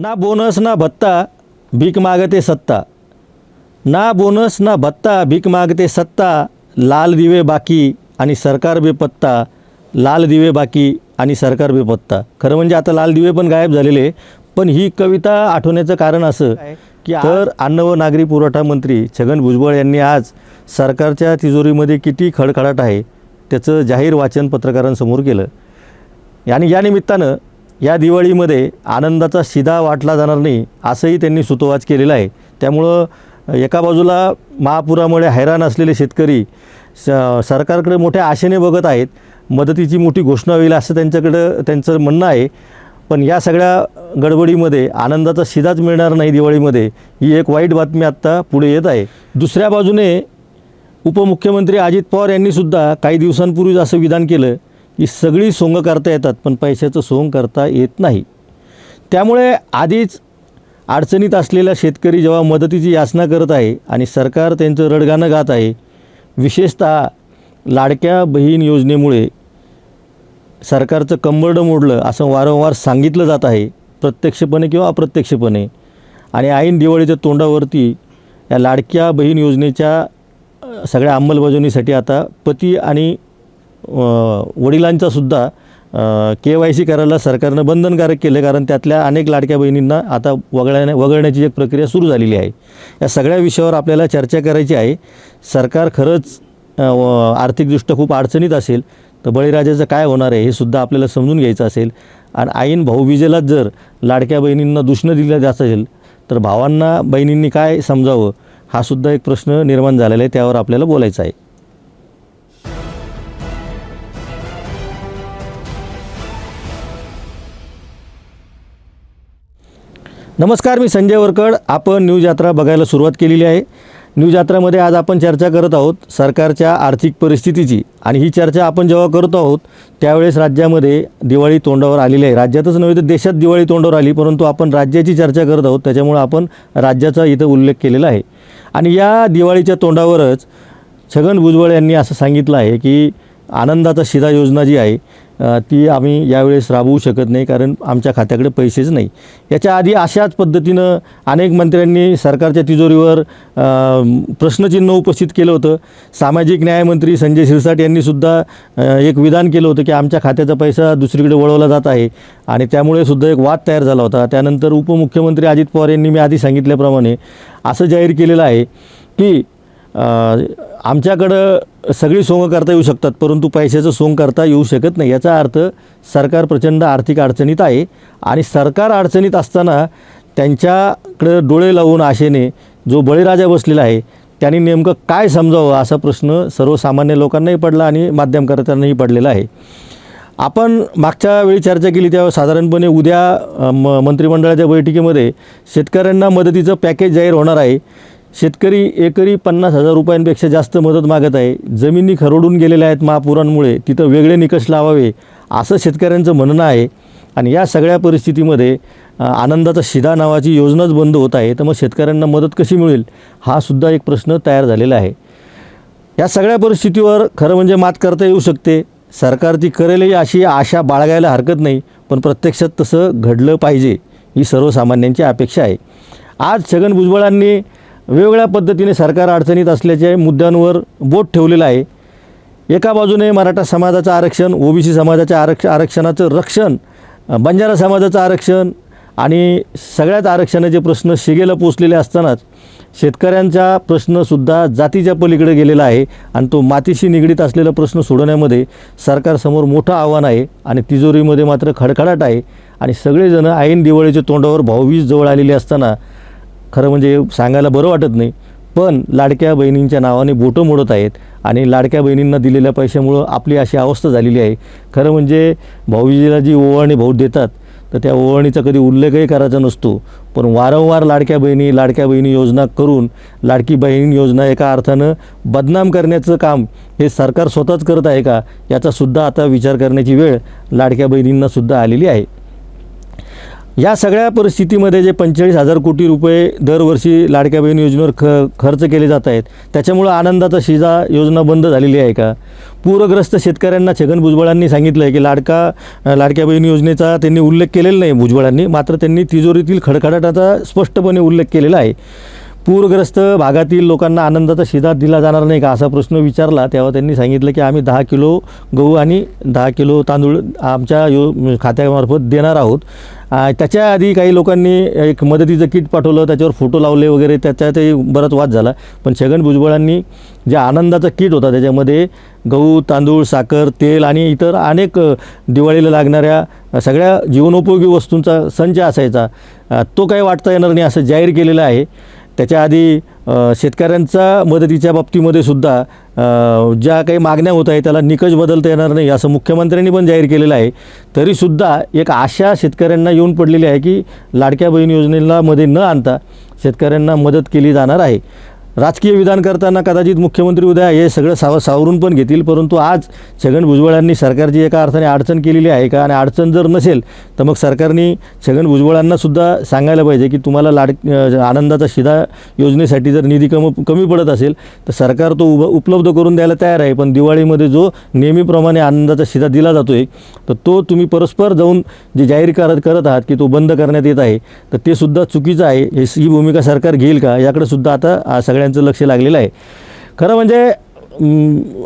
ना बोनस ना भत्ता भीक मागते सत्ता. ना बोनस ना भत्ता भीक मागते सत्ता लाल दिवे बाकी आणि सरकार बेपत्ता लाल दिवे बाकी आणि सरकार बेपत्ता. खरं म्हणजे आता लाल दिवे पण गायब झालेले. पण ही कविता आठवण्याचं कारण असं की तर अन्न व नागरी पुरवठा मंत्री छगन भुजबळ यांनी आज सरकारच्या तिजोरीमध्ये किती खडखडाट आहे त्याचं जाहीर वाचन पत्रकारांसमोर केलं. आणि या निमित्तानं या दिवाळीमध्ये आनंदाचा शिधा वाटला जाणार नाही असंही त्यांनी सुतोवाच केलेला आहे. त्यामुळं एका बाजूला महापुरामुळे हैराण असलेले शेतकरी स सरकारकडे मोठ्या आशेने बघत आहेत. मदतीची मोठी घोषणा होईल असं त्यांच्याकडं त्यांचं म्हणणं आहे. पण या सगळ्या गडबडीमध्ये आनंदाचा शिधाच मिळणार नाही दिवाळीमध्ये ही एक वाईट बातमी आत्ता पुढे येत आहे. दुसऱ्या बाजूने उपमुख्यमंत्री अजित पवार यांनीसुद्धा काही दिवसांपूर्वीच असं विधान केलं ही सगळी सोंग करता येतात पण पैशाचं सोंग करता येत नाही. त्यामुळे आधीच अडचणीत असलेला शेतकरी जेव्हा मदतीची याचना करत आहे आणि सरकार त्यांचं रडगाणं गात आहे विशेषतः लाडक्या बहीण योजनेमुळे सरकारचं कंबरडं मोडलं असं वारंवार सांगितलं जात आहे प्रत्यक्षपणे किंवा अप्रत्यक्षपणे. आणि ऐन दिवाळीच्या तोंडावरती या लाडक्या बहीण योजनेच्या सगळ्या अंमलबजावणीसाठी आता पती आणि वडिलांचासुद्धा के वाय सी करायला सरकारनं बंधनकारक केलं कारण त्यातल्या अनेक लाडक्या बहिणींना आता वगळण्या वगळण्याची एक प्रक्रिया सुरू झालेली आहे. या सगळ्या विषयावर आपल्याला चर्चा करायची आहे. सरकार खरंच आर्थिकदृष्ट्या खूप अडचणीत असेल तर बळीराजाचं काय होणार आहे हे सुद्धा आपल्याला समजून घ्यायचं असेल. आणि आईन भाऊबीजेलाच जर लाडक्या बहिणींना दुष्ण दिलं जात असेल तर भावांना बहिणींनी काय समजावं हा सुद्धा एक प्रश्न निर्माण झालेला आहे त्यावर आपल्याला बोलायचं आहे. नमस्कार मी संजय वरकड. आपण न्यूज यात्रा बघायला सुरुवात केलेली आहे. न्यूज यात्रामध्ये आज आपण चर्चा करत आहोत सरकारच्या आर्थिक परिस्थितीची. आणि ही चर्चा आपण जेव्हा करत आहोत त्यावेळेस राज्यामध्ये दिवाळी तोंडावर आलेली आहे. राज्यातच नव्हे तर देशात दिवाळी तोंडावर आली परंतु आपण राज्याची चर्चा करत आहोत. त्याच्यामुळं आपण राज्याचा इथं उल्लेख केलेला आहे. आणि या दिवाळीच्या तोंडावरच छगन भुजबळ यांनी असं सांगितलं आहे की आनंदाचा शिधा योजना जी आहे ती आम्ही यावेळेस राबवू शकत नाही कारण आमच्या खात्याकडे पैसेच नाही. याच्या आधी अशाच पद्धतीनं अनेक मंत्र्यांनी सरकारच्या तिजोरीवर प्रश्नचिन्ह उपस्थित केलं होतं. सामाजिक न्यायमंत्री संजय शिरसाट यांनीसुद्धा एक विधान केलं होतं की आमच्या खात्याचा पैसा दुसरीकडे वळवला जात आहे. आणि त्यामुळे सुद्धा एक वाद तयार झाला होता. त्यानंतर उपमुख्यमंत्री अजित पवार यांनी मी आधी सांगितल्याप्रमाणे असं जाहीर केलेलं आहे की आमच्याकडं सगळी सोंग करता येऊ शकतात परंतु पैशाचं सोंग करता येऊ शकत नाही. याचा अर्थ सरकार प्रचंड आर्थिक अडचणीत आहे आणि सरकार अडचणीत असताना त्यांच्याकडं डोळे लावून आशेने जो बळीराजा बसलेला आहे त्यांनी नेमकं काय समजावं असा प्रश्न सर्वसामान्य लोकांनाही पडला आणि माध्यमकर्त्यांनाही पडलेला आहे. आपण मागच्या वेळी चर्चा केली तेव्हा साधारणपणे उद्या म मंत्रिमंडळाच्या बैठकीमध्ये शेतकऱ्यांना मदतीचं पॅकेज जाहीर होणार आहे. शेतकरी एकरी पन्नास हजार रुपयांपेक्षा जास्त मदत मागत आहे. जमिनी खरडून गेलेल्या आहेत महापुरांमुळे. तिथं वेगळे निकष लावावे असं शेतकऱ्यांचं म्हणणं आहे. आणि या सगळ्या परिस्थितीमध्ये आनंदाचा शिधा नावाची योजनाच बंद होत आहे. तर मग शेतकऱ्यांना मदत कशी मिळेल? हा सुद्धा एक प्रश्न तयार झालेला आहे. या सगळ्या परिस्थितीवर खरं म्हणजे मात करता येऊ शकते. सरकार ती करेलही अशी आशा बाळगायला हरकत नाही. पण प्रत्यक्षात तसं घडलं पाहिजे ही सर्वसामान्यांची अपेक्षा आहे. आज छगन भुजबळांनी वेगवेगळ्या पद्धतीने सरकार अडचणीत असल्याच्या मुद्द्यांवर बोट ठेवलेलं आहे. एका बाजूने मराठा समाजाचं आरक्षण ओबीसी समाजाच्या आरक्ष आरक्षणाचं रक्षण बंजारा समाजाचं आरक्षण आणि सगळ्याच आरक्षणाचे प्रश्न शिगेला पोचलेले असतानाच शेतकऱ्यांचा प्रश्नसुद्धा जातीच्या पलीकडे गेलेला आहे आणि तो मातीशी निगडीत असलेला प्रश्न सोडवण्यामध्ये सरकारसमोर मोठं आव्हान आहे आणि तिजोरीमध्ये मात्र खडखडाट आहे आणि सगळेजण ऐन दिवाळीच्या तोंडावर भाऊवीज जवळ आलेले असताना खरं म्हणजे सांगायला बरं वाटत नाही पण लाडक्या बहिणींच्या नावाने बोटं मोडत आहेत आणि लाडक्या बहिणींना दिलेल्या पैशामुळं आपली अशी अवस्था झालेली आहे. खरं म्हणजे भाऊजीला जी ओवाळणी भाऊ देतात तर त्या ओवाळणीचा कधी उल्लेखही करायचा नसतो पण वारंवार लाडक्या बहिणी लाडक्या बहिणी योजना करून लाडकी बहीण योजना एका अर्थानं बदनाम करण्याचं काम हे सरकार स्वतःच करत आहे का याचासुद्धा आता विचार करण्याची वेळ लाडक्या बहिणींनासुद्धा आलेली आहे. या सगळ्या परिस्थितीमध्ये जे पंचेचाळीस हजार कोटी रुपये दरवर्षी लाडक्या बहीण योजनेवर ख खर्च केले जात आहेत त्याच्यामुळं आनंदाचा शिजा योजना बंद झालेली आहे का? पूरग्रस्त शेतकऱ्यांना छगन भुजबळांनी सांगितलं आहे की लाडका लाडक्या बहीण योजनेचा त्यांनी उल्लेख केलेला नाही भुजबळांनी मात्र त्यांनी तिजोरीतील खडखडाटाचा स्पष्टपणे उल्लेख केलेला आहे. पूरग्रस्त भागातील लोकांना आनंदाचा शिदा दिला जाणार नाही का असा प्रश्न विचारला. तेव्हा त्यांनी सांगितलं की आम्ही दहा किलो गहू आणि दहा किलो तांदूळ आमच्या यो खात्यामार्फत देणार आहोत. त्याच्या आधी काही लोकांनी एक मदतीचं किट पाठवलं त्याच्यावर फोटो लावले वगैरे त्याच्यातही बराच वाद झाला. पण छगन भुजबळांनी जे आनंदाचा किट होता त्याच्यामध्ये गहू तांदूळ साखर तेल आणि इतर अनेक दिवाळीला लागणाऱ्या सगळ्या जीवनोपयोगी वस्तूंचा संच असायचा. तो काही वाटता येणार नाही असं जाहीर केलेलं आहे. त्याच्या आधी शेतकऱ्यांचा मदतीच्या बाबतीमध्ये सुद्धा ज्या काही मागण्या होत आहे त्याला निकष बदलता येणार नाही असं मुख्यमंत्र्यांनी पण जाहीर केलेलं आहे. तरीसुद्धा एक आशा शेतकऱ्यांना येऊन पडलेली आहे की लाडक्या बहीण योजनेला मध्ये न आणता शेतकऱ्यांना मदत केली जाणार आहे. राजकीय विधान करताना कदाचित मुख्यमंत्री उद्या हे सगळं साव सावरून पण घेतील परंतु आज छगन भुजबळांनी सरकारची एका अर्थाने अडचण केलेली आहे का? आणि अडचण जर नसेल तर मग सरकारने छगन भुजबळांनासुद्धा सांगायला पाहिजे की तुम्हाला लाड आनंदाचा शिधा योजनेसाठी जर निधी कम कमी पडत असेल तर सरकार तो उभ उपलब्ध करून द्यायला तयार आहे. पण दिवाळीमध्ये जो नेहमीप्रमाणे आनंदाचा शिधा दिला जातो आहे तर तो तुम्ही परस्पर जाऊन जे जाहीर करत करत आहात की तो बंद करण्यात येत आहे तर ते सुद्धा चुकीचं आहे. हे ही भूमिका सरकार घेईल का? याकडे सुद्धा आता सगळ्या सगळ्यांचं लक्ष लागलेलं आहे. खरं म्हणजे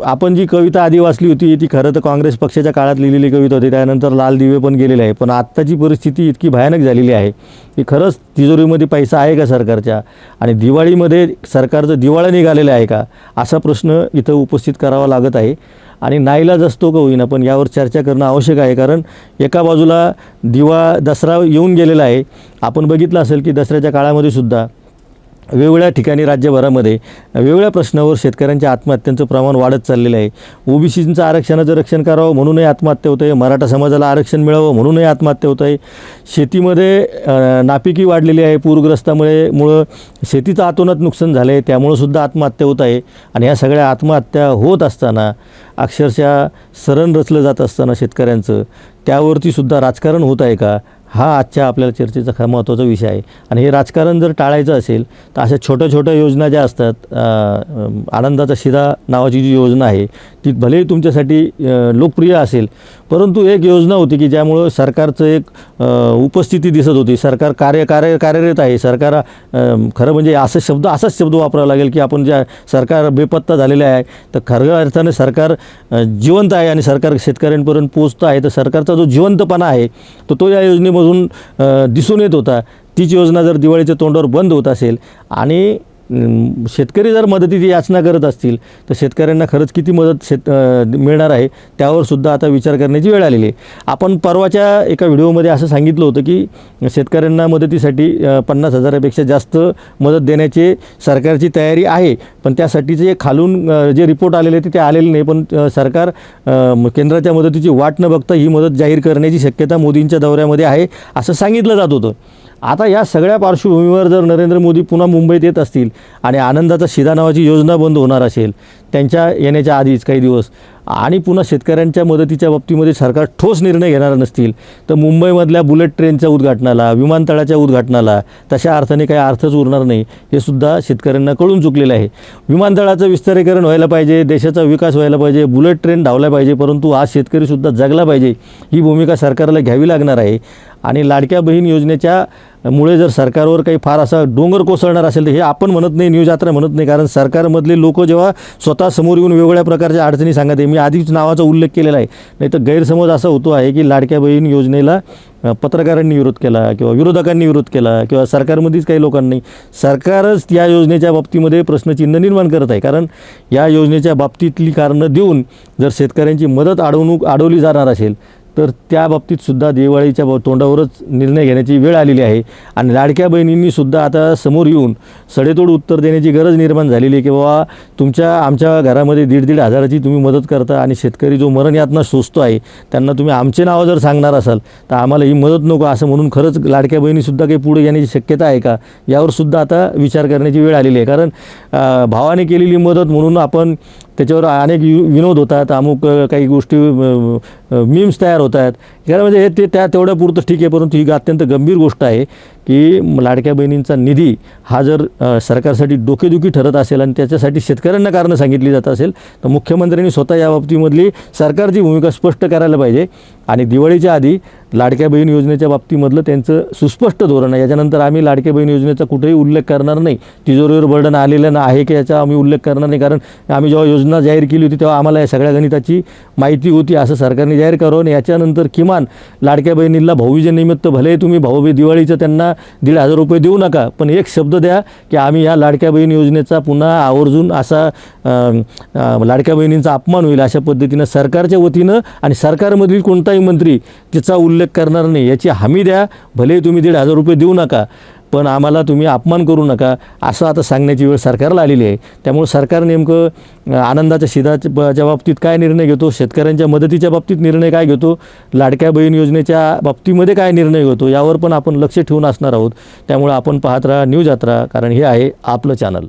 आपण जी कविता आधी वाचली होती ती खरं तर काँग्रेस पक्षाच्या काळात लिहिलेली कविता होती त्यानंतर लाल दिवे पण गेलेले आहे. पण आत्ताची परिस्थिती इतकी भयानक झालेली आहे की खरंच तिजोरीमध्ये पैसा आहे का सरकारच्या? आणि दिवाळीमध्ये सरकारचं दिवाळा निघालेलं आहे का? असा प्रश्न इथं उपस्थित करावा लागत आहे. आणि नाईलाज असतो का होईना पण यावर चर्चा करणं आवश्यक आहे. कारण एका बाजूला दिवा दसरा येऊन गेलेला आहे. आपण बघितलं असेल की दसऱ्याच्या काळामध्ये सुद्धा वेगवेगळ्या ठिकाणी राज्यभरामध्ये वेगवेगळ्या प्रश्नावर शेतकऱ्यांच्या आत्महत्यांचं प्रमाण वाढत चाललेलं आहे. ओबीसीचं आरक्षणाचं रक्षण करावं म्हणूनही आत्महत्या होत आहे. मराठा समाजाला आरक्षण मिळावं म्हणूनही आत्महत्या होत आहे. शेतीमध्ये नापिकी वाढलेली आहे. पूरग्रस्तामुळे मुळं शेतीचं आतोनात नुकसान झालं आहे त्यामुळं सुद्धा आत्महत्या होत आहे. आणि ह्या सगळ्या आत्महत्या होत असताना अक्षरशः सरण रचलं जात असताना शेतकऱ्यांचं त्यावरती सुद्धा राजकारण होत आहे का? हा आजच्या आपल्याला चर्चेचा खा महत्त्वाचा विषय आहे. आणि हे राजकारण जर टाळायचं असेल तर अशा छोट्या छोट्या योजना ज्या असतात आनंदाचा शिरा नावाची जी योजना आहे ती भलेही तुमच्यासाठी लोकप्रिय असेल परंतु एक योजना होती की ज्यामुळं सरकारचं एक उपस्थिती दिसत होती. सरकार कार्य कार्य कार्यरत आहे. सरकार खरं म्हणजे असं शब्द असाच शब्द वापरावा लागेल की आपण ज्या सरकार बेपत्ता झालेलं आहे तर खऱ्या अर्थाने सरकार जिवंत आहे आणि सरकार शेतकऱ्यांपर्यंत पोचतं आहे. तर सरकारचा जो जिवंतपणा आहे तो तो या योजनेमधून अजून दिसून येत होता. तीच योजना जर दिवाळीच्या तोंडावर बंद होत असेल आणि शेतकरी जर मदतीची याचना करत असतील तर शेतकऱ्यांना खरंच किती मदत शेत मिळणार आहे त्यावरसुद्धा आता विचार करण्याची वेळ आलेली आहे. आपण परवाच्या एका व्हिडिओमध्ये असं सांगितलं होतं की शेतकऱ्यांना मदतीसाठी पन्नास हजारापेक्षा जास्त मदत देण्याची सरकारची तयारी आहे पण त्यासाठीचे खालून जे रिपोर्ट आलेले ते ते आलेले नाही पण सरकार केंद्राच्या मदतीची वाट न बघता ही मदत जाहीर करण्याची शक्यता मोदींच्या दौऱ्यामध्ये आहे असं सांगितलं जात होतं. आता या सगळ्या पार्श्वभूमीवर जर नरेंद्र मोदी पुन्हा मुंबईत येत असतील आणि आनंदाचा शिधा नावाची योजना बंद होणार असेल त्यांच्या येण्याच्या आधीच काही दिवस आणि पुन्हा शेतकऱ्यांच्या मदतीच्या बाबतीमध्ये सरकार ठोस निर्णय घेणार नसतील तर मुंबईमधल्या बुलेट ट्रेनच्या उद्घाटनाला विमानतळाच्या उद्घाटनाला तशा अर्थाने काही अर्थच उरणार नाही हे सुद्धा शेतकऱ्यांना कळून चुकलेलं आहे. विमानतळाचं विस्तारीकरण व्हायला पाहिजे देशाचा विकास व्हायला पाहिजे बुलेट ट्रेन धावल्या पाहिजे परंतु आज शेतकरीसुद्धा जगला पाहिजे ही भूमिका सरकारला घ्यावी लागणार आहे. आणि लाडक्या बहीण योजनेच्या मुळे जर सरकारवर काही फार असा डोंगर कोसळणार असेल तर हे आपण म्हणत नाही न्यूज यात्रा म्हणत नाही कारण सरकारमधले लोक जेव्हा स्वतः समोर येऊन वेगवेगळ्या प्रकारच्या अडचणी सांगत आहे मी आधीच नावाचा उल्लेख केलेला आहे. नाही तर गैरसमज असा होतो आहे की लाडक्या बहीण योजनेला पत्रकारांनी विरोध केला किंवा विरोधकांनी विरोध केला किंवा सरकारमध्येच काही लोकांनी. सरकारच या योजनेच्या बाबतीमध्ये प्रश्नचिन्ह निर्माण करत आहे. कारण या योजनेच्या बाबतीतली कारणं देऊन जर शेतकऱ्यांची मदत अडवणूक अडवली जाणार असेल तर त्या बाबतीत सुद्धा दिवाळीच्या तोंडावरच निर्णय घेण्याची वेळ आलेली आहे. आणि लाडक्या बहिणींनी सुद्धा आता समोर येऊन सडेतोड उत्तर देण्याची गरज निर्माण झालेली आहे की बाबा तुमच्या आमच्या घरामध्ये दीड दीड हजाराची तुम्ही मदत करता आणि शेतकरी जो मरण यातना सोसतो आहे त्यांना तुम्ही आमचे नावं जर सांगणार असाल तर आम्हाला ही मदत नको असं म्हणून खरंच लाडक्या बहिणीसुद्धा काही पुढे येण्याची शक्यता आहे का? यावर सुद्धा आता विचार करण्याची वेळ आलेली आहे. कारण भावाने केलेली मदत म्हणून आपण त्याच्यावर अनेक यु- विनोद होतात अमुक काही गोष्टी मीम्स तयार होत आहेत म्हणजे हे ते त्या तेवढ्या पुरतं ठीक आहे परंतु ही अत्यंत गंभीर गोष्ट आहे. की लाडक्या बहिणींचा निधी हा जर सरकारसाठी डोकेदुखी ठरत असेल आणि त्याच्यासाठी शेतकऱ्यांना कारणं सांगितली जात असेल तर मुख्यमंत्र्यांनी स्वतः या बाबतीमधली सरकारची भूमिका स्पष्ट करायला पाहिजे. आणि दिवाळीच्या आधी लाडक्या बहीण योजनेच्या बाबतीमधलं त्यांचं सुस्पष्ट धोरण आहे. याच्यानंतर आम्ही लाडक्या बहीण योजनेचा कुठेही उल्लेख करणार नाही. तिजोरीवर बर्डन आलेलं ना आहे की याचा आम्ही उल्लेख करणार नाही. कारण आम्ही जेव्हा योजना जाहीर केली होती तेव्हा आम्हाला या सगळ्या गणिताची माहिती होती. असं सरकारने जाहीर करावं. आणि याच्यानंतर किमान लाडक्या बहिणींना भाऊबीजेनिमित्त भले तुम्ही भाऊबी दिवाळीचं त्यांना दीड हजार रुपये देऊ नका. पण एक शब्द द्या की आम्ही या लाडक्या बहीण योजनेचा पुन्हा आवर्जून असा लाडक्या बहिणींचा अपमान होईल अशा पद्धतीनं सरकारच्या वतीनं आणि सरकारमधील कोणताही मंत्री तिचा उल्लेख करणार नाही. याची हमी द्या. भले तुम्ही दीड हजार रुपये देऊ नका. पण आम्हाला तुम्ही अपमान करू नका असं आता सांगण्याची वेळ सरकारला आलेली आहे. त्यामुळे सरकार नेमकं आनंदाच्या शिदाच्या बाबतीत काय निर्णय घेतो शेतकऱ्यांच्या मदतीच्या बाबतीत निर्णय काय घेतो लाडक्या बहीण योजनेच्या बाबतीमध्ये काय निर्णय घेतो यावर पण आपण लक्ष ठेवून असणार आहोत. त्यामुळे आपण पाहत राहा न्यूज यात्रा कारण हे आहे आपलं चॅनल.